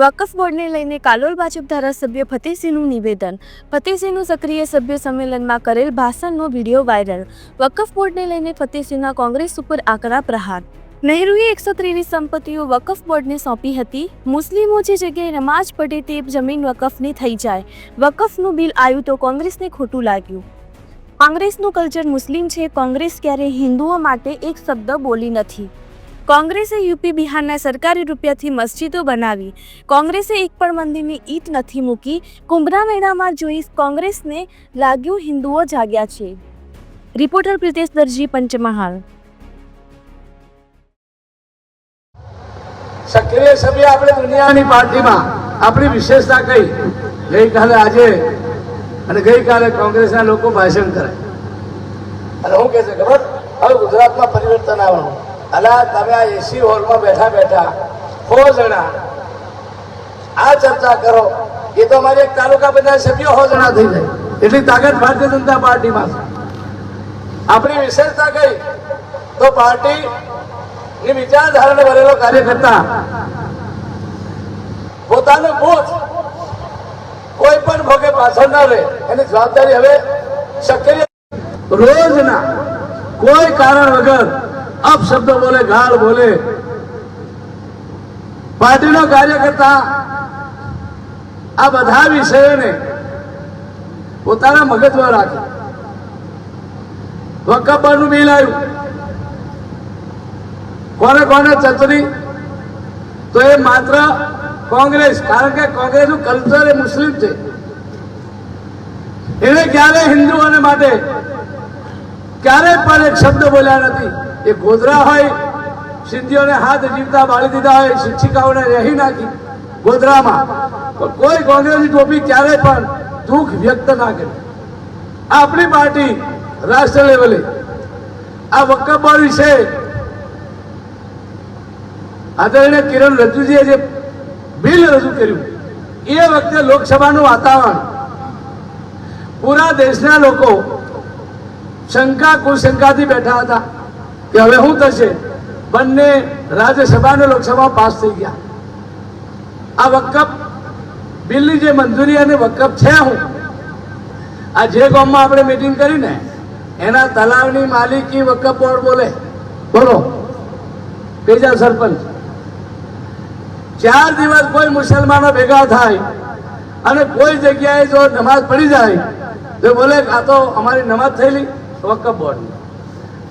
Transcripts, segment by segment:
વકફ બોર્ડને લઈને કાલોલ ભાજપ ધારાસભ્ય ફતેહસિંહનું નિવેદન. ફતેહસિંહનું સક્રિય સભ્ય સંમેલનમાં કરેલ ભાષણનો વીડિયો વાયરલ. વકફ બોર્ડને લઈને ફતેહસિંહના કોંગ્રેસ ઉપર આકરા પ્રહાર. નહેરુએ એકસો ત્રેવીસ સંપત્તિઓ વકફ બોર્ડને સોંપી હતી. મુસ્લિમો જે જગ્યાએ નમાજ પડે તે જમીન વકફની થઈ જાય. વકફનું બિલ આવ્યું તો કોંગ્રેસને ખોટું લાગ્યું. કોંગ્રેસનું કલ્ચર મુસ્લિમ છે. કોંગ્રેસ ક્યારેય હિન્દુઓ માટે એક શબ્દ બોલી નથી. કોંગ્રેસે યુપી બિહારના સરકારી રૂપિયાથી મસ્જિદો બનાવી. કોંગ્રેસે એક પણ મંદિરની ઈટ નથી મૂકી. કુંભના મેળામાં જોઈ કોંગ્રેસને લાગ્યું હિન્દુઓ જાગ્યા છે. રિપોર્ટર પ્રિતેશ દરજી, પંચમહાલ. સક્રિય સભ્ય આપણે દુનિયાની પાર્ટીમાં આપણી વિશેષતા કઈ? ગઈકાલે આજે અને ગઈકાલે કોંગ્રેસના લોકો ભાષણ કરે. અને હું કહે છે, ખબર? હવે ગુજરાતમાં પરિવર્તન આવવાનું. અલા, તમે આ એસી હોલમાં બેઠા બેઠા હો જણા, આ ચર્ચા કરો. એ તો અમારે એક તાલુકા બધા સભ્યો હો જણા થઈ જાય. એટલી તાકાત ભારતીય જનતા પાર્ટીમાં આપણી વિશેષતા કઈ? તો પાર્ટી ની વિચારધારાને ભરેલો કાર્યકર્તા પોતાનું બૂથ કોઈ પણ ભોગે પાછળ ના રહે. એની જવાબદારી હવે સક્રિય રોજના કોઈ કારણ વગર અપશબ્દ બોલે, ગાળ બોલે. પાર્ટીનો કાર્યકર્તા આ બધા વિષયોને પોતાના મગજમાં રાખે. વકફનું બિલ આવ્યું. કોને કોને ચતરી તો એ માત્ર કોંગ્રેસ, કારણ કે કોંગ્રેસનું કલ્ચર એ મુસ્લિમ છે. એને ક્યારે હિન્દુઓને માટે ક્યારે પણ એક શબ્દ બોલ્યા નથી. એ ગોધરા હોય સિદ્ધિઓને હાથ જીવતા બાળી દીધા હોય, શિક્ષિકાઓને રહી નાખી ગોધરામાં. પણ કોઈ કોંગ્રેસની ટોપી ક્યારે પણ દુઃખ વ્યક્ત ના કરે. આપણી પાર્ટી રાષ્ટ્ર લેવલે આ વકફ વિશે આદરણીય કિરણ રજુજીએ જે બિલ રજૂ કર્યું, એ વખતે લોકસભાનું વાતાવરણ. પૂરા દેશના લોકો શંકા કુશંકાથી બેઠા હતા. કે હવે શું થશે? બંને રાજ્યસભા અને લોકસભા પાસ થઈ ગયા. આ વકફ બિલની જે મંજૂરી અને વકફ છે હું આ જે ગામમાં આપણે મિટિંગ કરી ને એના તલાવની માલિકી વકફ બોર્ડ બોલે. બોલો. પેજા સરપંચ. ચાર દિવસ કોઈ મુસલમાનો ભેગા થાય અને કોઈ જગ્યાએ જો નમાઝ પડી જાય, તો બોલે, આ તો અમારી નમાઝ થયેલી વકફ બોર્ડ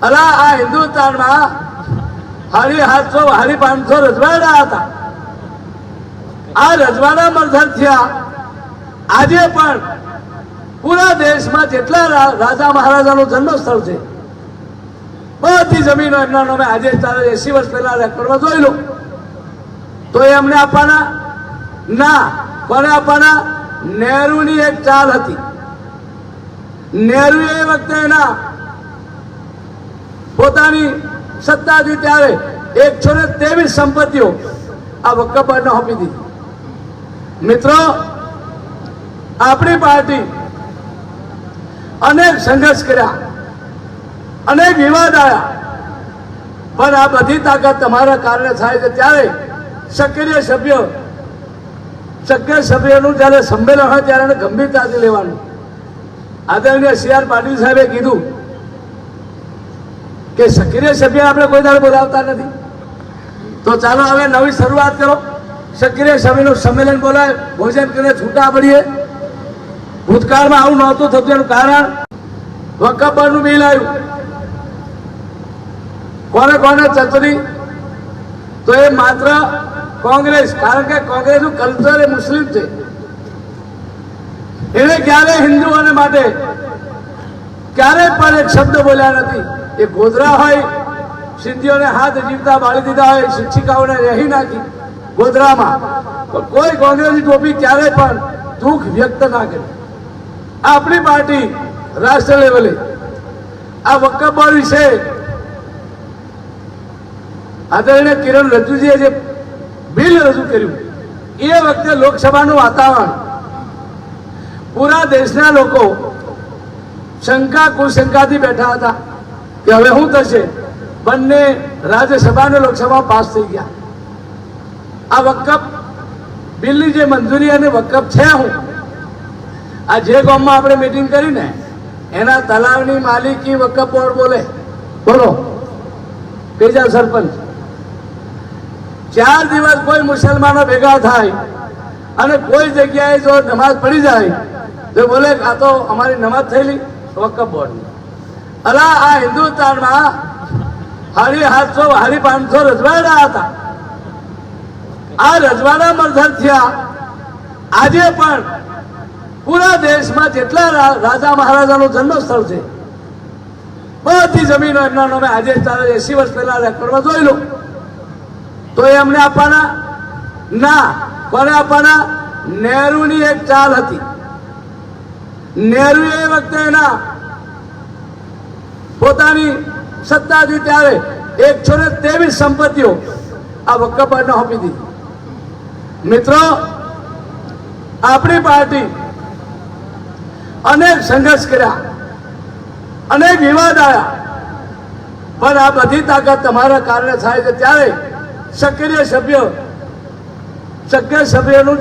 અલા, આ હિન્દુસ્તાનમાં હારી સાતસો હારી પાંચસો રજવાડા હતા. આ રજવાડા મર્ધર થયા. આજે પણ પૂરા દેશમાં જેટલા રાજા મહારાજાનું જન્મસ્થળ છે, બધી જમીનો એમના નામે આજે ચાલે એસી વર્ષ પહેલા રેકોર્ડમાં જોઈ લો. તો એ આપવાના? ના, કોને આપવાના? નહેરુની એક ચાલ હતી. નહેરુ એ વખતે એના પોતાની સત્તા હતી ત્યારે એકસો ને ત્રેવીસ સંપત્તિઓ આ વક્ફ બોર્ડને આપી દીધી. મિત્રો, આપણી પાર્ટી અનેક સંઘર્ષ કર્યા, અનેક વિવાદ આવ્યા, પણ આ બધી તાકાત તમારા કારણે થાય છે. ત્યારે સક્રિય સભ્ય, સક્રિય સભ્યનું જ્યારે સંમેલન હોય ત્યારે એને ગંભીરતાથી લેવાનું. આદરણીય સી આર પાટીલ સાહેબે કીધું કે સક્રિય સભ્ય આપણે કોઈ દાડે બોલાવતા નથી. તો ચાલો હવે નવી શરૂઆત કરો. સક્રિય સભ્યનું સંમેલન બોલાય, ભોજન કરીને છૂટા પડીએ. ભૂતકાળમાં આવું નહોતું થતું, એનું કારણ વકફ બોર્ડનું બિલ આવ્યું કોને કોને ચતરી તો એ માત્ર કોંગ્રેસ, કારણ કે કોંગ્રેસનું કલ્ચર એ મુસ્લિમ છે. એને ક્યારે હિન્દુઓને માટે ક્યારે પણ એક શબ્દ બોલ્યા નથી. એ ગોધરા હોય, સિદ્ધિઓને હાથ જીવતા બાળી દીધા હોય, શિક્ષિકાઓને રહી નાખી ગોધરામાં. પણ કોઈ કોંગ્રેસની ટોપી ક્યારે પણ દુઃખ વ્યક્ત ના કરે. આપણી પાર્ટી રાષ્ટ્ર લેવલે આ વકફ બોર્ડ વિશે આદરણીય કિરણ રજુજીએ જે બિલ રજૂ કર્યું, એ વખતે લોકસભાનું વાતાવરણ. પૂરા દેશના લોકો શંકા કુશંકાથી બેઠા હતા. કે હવે શું થશે? બંને રાજ્યસભા અને લોકસભા પાસ થઈ ગયા. આ વકફ બિલની જે મંજૂરી અને વકફ છે હું. આ જે ગામમાં આપણે મિટિંગ કરી ને એના તલાવની માલિકી વકફ બોર્ડ બોલે. બોલો. પેજા સરપંચ. ચાર દિવસ કોઈ મુસલમાનો ભેગા થાય અને કોઈ જગ્યાએ જો નમાઝ પડી જાય, તો બોલે આ તો અમારી નમાજ થયેલી વકફ બોર્ડની. અલા, આ હિન્દુસ્તાનમાં હારી સાતસો હારી પાંચસો રજવાડા હતા. આ રજવાડા મર્ધર થયા. આજે પણ પૂરા દેશમાં જેટલા રાજા મહારાજાનું જન્મસ્થળ છે, બધી જમીનો એમના નામે આજે ચાલે એસી વર્ષ પહેલા રેકોર્ડમાં જોઈ લો તો એ આપવાના? ના, કોને આપવાના? નહેરુની એક ચાલ હતી. નહેરુ એ વખતે એના પોતાની સત્તા હતી ત્યારે એકસો ને ત્રેવીસ સંપત્તિઓ આ વક્ફ બોર્ડને આપી દીધી મિત્રો, આપણી પાર્ટી અનેક સંઘર્ષ કર્યા, અનેક વિવાદ આવ્યા, પણ આ બધી તાકાત તમારા કારણે થાય છે ત્યારે સક્રિય સભ્ય, સક્રિય સભ્યનું